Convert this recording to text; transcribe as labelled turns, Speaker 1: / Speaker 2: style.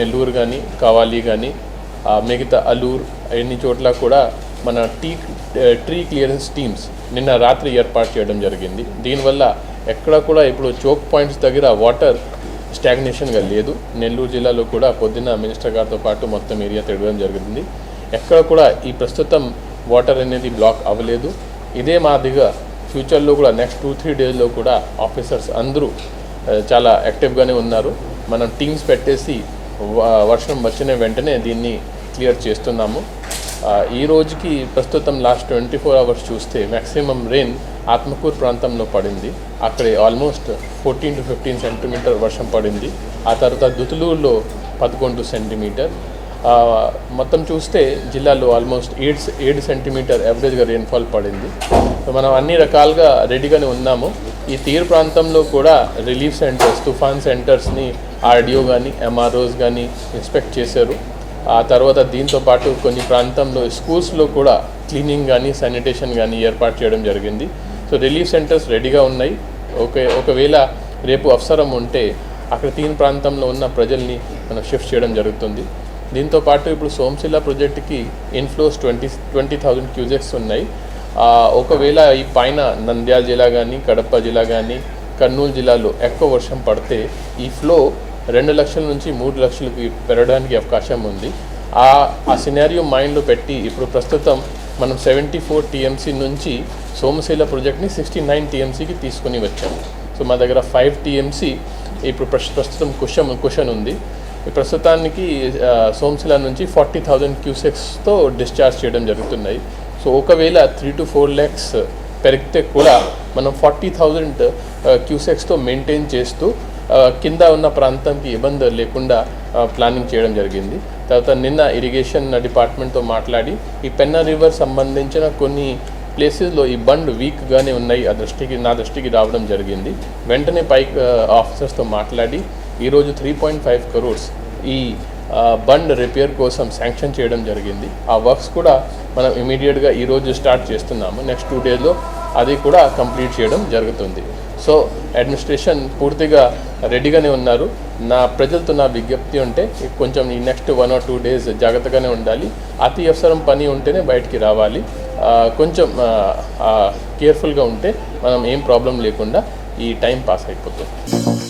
Speaker 1: నెల్లూరు కానీ కావాలి కానీ మిగతా అలూర్ అన్ని చోట్ల కూడా మన టీ ట్రీ క్లియరెన్స్ టీమ్స్ నిన్న రాత్రి ఏర్పాటు చేయడం జరిగింది. దీనివల్ల ఎక్కడ కూడా ఇప్పుడు చోక్ పాయింట్స్ దగ్గర వాటర్ స్టాగ్నేషన్గా లేదు. నెల్లూరు జిల్లాలో కూడా పొద్దున్న మినిస్టర్ గారితో పాటు మొత్తం ఏరియా తిరగడం జరిగింది. ఎక్కడ కూడా ఈ ప్రస్తుతం వాటర్ అనేది బ్లాక్ అవ్వలేదు. ఇదే మాదిరిగా ఫ్యూచర్లో కూడా నెక్స్ట్ టూ త్రీ డేస్లో కూడా ఆఫీసర్స్ అందరూ చాలా యాక్టివ్గానే ఉన్నారు. మనం టీమ్స్ పెట్టేసి వర్షం వచ్చిన వెంటనే దీన్ని క్లియర్ చేస్తున్నాము. ఈ రోజుకి ప్రస్తుతం లాస్ట్ ట్వంటీ ఫోర్ అవర్స్ చూస్తే మ్యాక్సిమం రెయిన్ ఆత్మకూరు ప్రాంతంలో పడింది. అక్కడే almost fourteen to fifteen centimeter వర్షం పడింది. ఆ తర్వాత దుతులూరులో పదకొండు సెంటీమీటర్ మొత్తం చూస్తే జిల్లాలో ఆల్మోస్ట్ ఏడు ఏడు సెంటీమీటర్ యావరేజ్గా రెయిన్ఫాల్ పడింది. సో మనం అన్ని రకాలుగా రెడీగానే ఉన్నాము. ఈ తీర ప్రాంతంలో కూడా రిలీఫ్ సెంటర్స్ తుఫాన్ సెంటర్స్ని ఆర్డిఓ కానీ ఎంఆర్ఓస్ కానీ ఇన్స్పెక్ట్ చేశారు. ఆ తర్వాత దీంతో పాటు కొన్ని ప్రాంతంలో స్కూల్స్లో కూడా క్లీనింగ్ కానీ శానిటేషన్ కానీ ఏర్పాటు చేయడం జరిగింది. సో రిలీఫ్ సెంటర్స్ రెడీగా ఉన్నాయి. ఓకే ఒకవేళ రేపు అవసరం ఉంటే అక్కడ తీన్ ప్రాంతంలో ఉన్న ప్రజల్ని మనం షిఫ్ట్ చేయడం జరుగుతుంది. దీంతో పాటు ఇప్పుడు సోమశిల ప్రాజెక్టుకి inflows twenty twenty thousand cusecs ఉన్నాయి. ఒకవేళ ఈ పైన నంద్యాల జిల్లా కానీ కడప జిల్లా కానీ కర్నూలు జిల్లాలో ఎక్కువ వర్షం పడితే ఈ ఫ్లో రెండు లక్షల నుంచి మూడు లక్షలకి పెరగడానికి అవకాశం ఉంది. ఆ ఆ సినారియో మైండ్లో పెట్టి ఇప్పుడు ప్రస్తుతం మనం సెవెంటీ ఫోర్ టీఎంసీ నుంచి సోమశీల ప్రాజెక్ట్ని సిక్స్టీ నైన్ టీఎంసీకి తీసుకుని వచ్చాము సో మా దగ్గర ఫైవ్ టీఎంసీ ఇప్పుడు ప్రస్తుతం కుషన్ కుషన్ ఉంది. ప్రస్తుతానికి సోమశిల నుంచి ఫార్టీ థౌజండ్ క్యూసెక్స్తో డిశ్చార్జ్ చేయడం జరుగుతున్నాయి. సో ఒకవేళ త్రీ టు ఫోర్ ల్యాక్స్ పెరిగితే కూడా మనం ఫార్టీ థౌజండ్ క్యూసెక్స్తో మెయింటైన్ చేస్తూ uh, కింద ఉన్న ప్రాంతంకి ఇబ్బంది లేకుండా uh, ప్లానింగ్ చేయడం జరిగింది. తర్వాత నిన్న ఇరిగేషన్ డిపార్ట్మెంట్తో మాట్లాడి ఈ పెన్నా రివర్ సంబంధించిన కొన్ని ప్లేసెస్లో ఈ బండ్ వీక్గానే ఉన్నాయి ఆ దృష్టికి నా దృష్టికి రావడం జరిగింది. వెంటనే పైక్ ఆఫీసర్స్తో uh, మాట్లాడి ఈరోజు త్రీ పాయింట్ ఫైవ్ కరోడ్స్ ఈ బండ్ రిపేర్ కోసం శాంక్షన్ చేయడం జరిగింది. ఆ వర్క్స్ కూడా మనం ఇమీడియట్గా ఈరోజు స్టార్ట్ చేస్తున్నాము. నెక్స్ట్ టూ డేస్లో అది కూడా కంప్లీట్ చేయడం జరుగుతుంది. సో అడ్మినిస్ట్రేషన్ పూర్తిగా రెడీగానే ఉన్నారు. నా ప్రజలతో నా విజ్ఞప్తి ఉంటే కొంచెం ఈ next one or two days జాగ్రత్తగానే ఉండాలి. అతి అవసరం పని ఉంటేనే బయటికి రావాలి. కొంచెం కేర్ఫుల్గా ఉంటే మనం ఏం ప్రాబ్లం లేకుండా ఈ టైం పాస్ అయిపోతుంది.